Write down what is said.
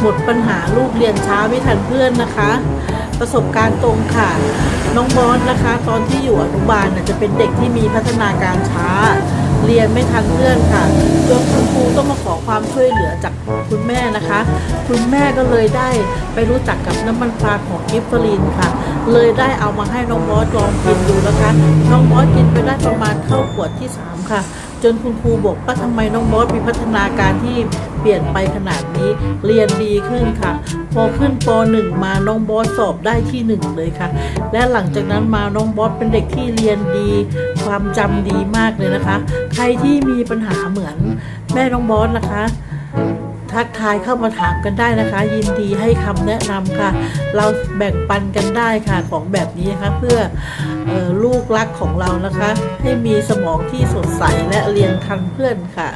หมดปัญหาลูกเรียนช้าไม่ทันเพื่อนนะคะ ประสบการณ์ตรงค่ะ น้องบอสนะคะ ตอนที่อยู่อนุบาลน่ะจะเป็นเด็กที่มีพัฒนาการช้า เรียนไม่ทันเพื่อนค่ะจนคุณ ความช่วยเหลือจากคุณแม่นะคะ คุณแม่ก็เลยได้ไปรู้จักกับน้ำมันปลาของกิฟเฟอรีนค่ะ เลยได้เอามาให้น้องบอสลองกินดูนะคะ น้องบอสกินไปได้ประมาณเข้าขวดที่สามค่ะ จนคุณครูบอกว่าทำไมน้องบอสมีพัฒนาการที่เปลี่ยนไปขนาดนี้เรียนดีขึ้นค่ะ พอขึ้นป .1 มาน้องบอสสอบได้ที่หนึ่งเลยค่ะ และหลังจากนั้นมาน้องบอสเป็นเด็กที่เรียนดี ความจำดีมากเลยนะคะ ใครที่มีปัญหาเหมือน แม่น้องบอสนะคะ ทักทายเข้ามาถามกันได้นะคะ ยินดีให้คำแนะนำค่ะ เราแบ่งปันกันได้ค่ะของแบบนี้นะคะเพื่อออลูกรักของเรานะคะ ให้มีสมองที่สดใสและเรียนทันเพื่อนค่ะ